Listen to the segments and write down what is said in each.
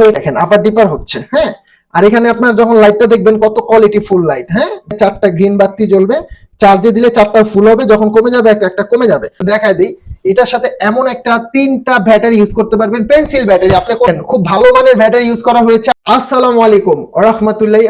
হয়ে? হ্যাঁ? চার্জে দিলে চারটা ফুল হবে, যখন কমে যাবে, একটা কমে যাবে। দেখায় দিই, এটার সাথে এমন একটা তিনটা ব্যাটারি ইউজ করতে পারবেন পেন্সিল ব্যাটারি আপনি খুব ভালো মানের ব্যাটারি ইউজ করা হয়েছে। আসসালামু আলাইকুম, রহমতুল্লাহ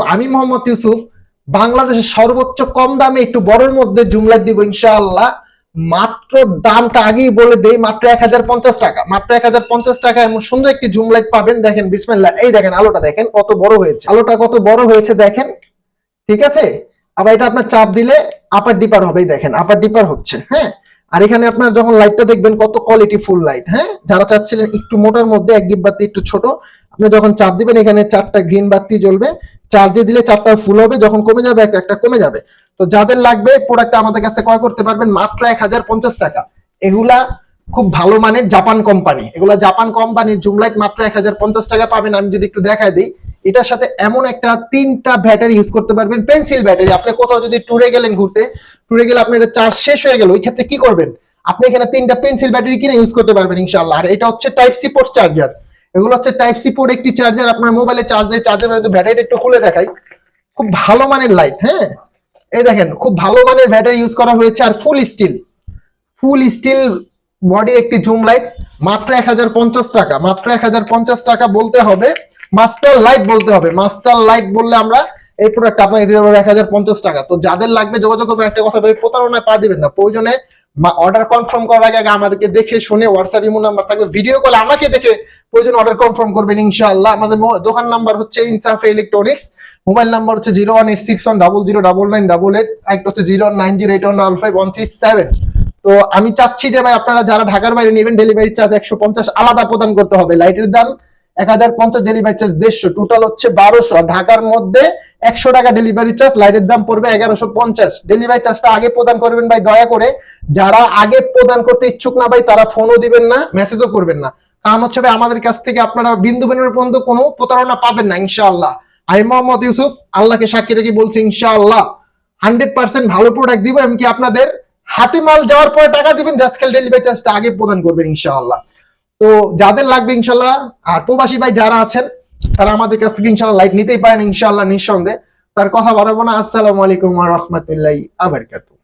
আমি মোহাম্মদ ইউসুফ বাংলাদেশের সর্বোচ্চ কম দামে একটু বড়র মধ্যে জুমলাইট দিব ইনশাআল্লাহ। মাত্র দামটা আগেই বলে দেই, মাত্র এক হাজার পঞ্চাশ টাকা। মাত্র এক হাজার পঞ্চাশ টাকা এমন সুন্দর একটি জুম লাইট পাবেন। দেখেন, বিসমিল্লাহ, এই দেখেন আলোটা দেখেন, কত বড় হয়েছে। আলোটা কত বড় হয়েছে দেখেন, ঠিক আছে? আবার এটা আপনার চাপ দিলে আপার ডিপার হবেই দেখেন আপার ডিপার হচ্ছে হ্যাঁ? আর এখানে আপনার যখন লাইটটা দেখবেন, কত কোয়ালিটি ফুল লাইট হ্যাঁ? যারা চাচ্ছিলেন একটু মোটার মধ্যে, এক ডিপ বাতি একটু ছোট, আপনি যখন চাপ দিবেন, এখানে চারটা গ্রিন বাতি জ্বলবে। চার্জে দিলে চারটা ফুল হবে, যখন কমে যাবে একটা একটা কমে যাবে। তো যাদের লাগবে প্রোডাক্টটা আমাদের কাছ থেকে ক্রয় করতে পারবেন মাত্র এক হাজার পঞ্চাশ টাকা। এগুলা খুব ভালো মানের জাপান কোম্পানি এগুলা জাপান কোম্পানির জুমলাইট মাত্র এক হাজার পঞ্চাশ টাকা পাবেন। আমি যদি একটু দেখাই দিই, এটার সাথে এমন একটা তিনটা ব্যাটারি ইউজ করতে পারবেন। পেন্সিল ব্যাটারি আপনি কোথাও যদি ট্যুরে গেলেন ঘুরতে ট্যুরে গেলে আপনার চার্জ শেষ হয়ে গেল। ওই ক্ষেত্রে কি করবেন? আপনি এখানে তিনটা পেন্সিল ব্যাটারি কিনে ইউজ করতে পারবেন ইনশাআল্লাহ। আর এটা হচ্ছে টাইপ সি পোর্ট চার্জার এগুলো হচ্ছে টাইপ সি পোর্ট একটি চার্জার আপনার মোবাইলে চার্জ দিয়ে চার্জার ব্যাটারিটা একটু খুলে দেখাই। খুব ভালো মানের লাইট হ্যাঁ? এই দেখেন, খুব ভালো মানের ব্যাটারি ইউজ করা হয়েছে আর ফুল স্টিল ফুল স্টিল বডির একটি জুম লাইট মাত্র এক হাজার পঞ্চাশ টাকা, মাত্র এক হাজার পঞ্চাশ টাকা বলতে হবে মাস্টার লাইট বলতে হবে। মাস্টার লাইট বললে আমরা এই প্রোডাক্ট আপনাকে দিতে পারব এক হাজার পঞ্চাশ টাকা। তো যাদের লাগবে যোগাযোগ করবেন, একটা কথা বলি, প্রতারণায় পা দিবেন না। প্রয়োজনে অর্ডার কনফার্ম করার আগে আগে আমাদেরকে দেখে শুনে হোয়াটসঅ্যাপ ইমো নাম্বার থাকবে। ভিডিও কলে আমাকে দেখে প্রয়োজন অর্ডার কনফার্ম করবেন ইনশাআল্লাহ। আমাদের দোকান নাম্বার হচ্ছে ইনসাফ ইলেকট্রনিক্স মোবাইল নাম্বার হচ্ছে zero one eight six one double zero double nine double eight একটা হচ্ছে zero nine zero eight one double five one three seven তো আমি চাচ্ছি যে ভাই আপনারা যারা ঢাকার বাইরে নেবেন ডেলিভারি চার্জ একশো পঞ্চাশ আলাদা প্রদান করতে হবে। লাইটের দাম এক হাজার পঞ্চাশ ডেলিভারি চার্জ দেড়শো। টোটাল হচ্ছে বারোশো। ঢাকার মধ্যে একশো টাকা ডেলিভারি চার্জ লাইটের দাম পড়বে এগারোশো পঞ্চাশ। ডেলিভারি চার্জটা আগে প্রদান করবেন ভাই, দয়া করে। যারা আগে প্রদান করতে ইচ্ছুক না ভাই, তারা ফোনও দিবেন না মেসেজও করবেন না। কারণ হচ্ছে ভাই, আমাদের কাছ থেকে আপনারা বিন্দু বিন্দু পর্যন্ত কোনো প্রতারণা পাবেন না, ইনশাআল্লাহ। আমি মোহাম্মদ ইউসুফ, আল্লাহকে সাক্ষী রেখে বলছি, ইনশাআল্লাহ। হান্ড্রেড পার্সেন্ট ভালো প্রোডাক্ট দিব, এমনকি আপনাদের হাতে মাল যাওয়ার পরে টাকা দিবেন জাস্ট খালি ডেলিভারি চার্জটা আগে প্রদান করবেন, ইনশাআল্লাহ। তো যাদের লাগবে ইনশাল্লাহ আর প্রবাসী ভাই, যারা আছেন তারা আমাদের কাছ থেকে ইনশাল্লাহ লাইক নিতেই পারেন ইনশাল্লাহ নিঃসন্দেহে। তার কথা বাড়াবো না। আসসালামু আলাইকুম রহমতুল্লাহ আবরকাতু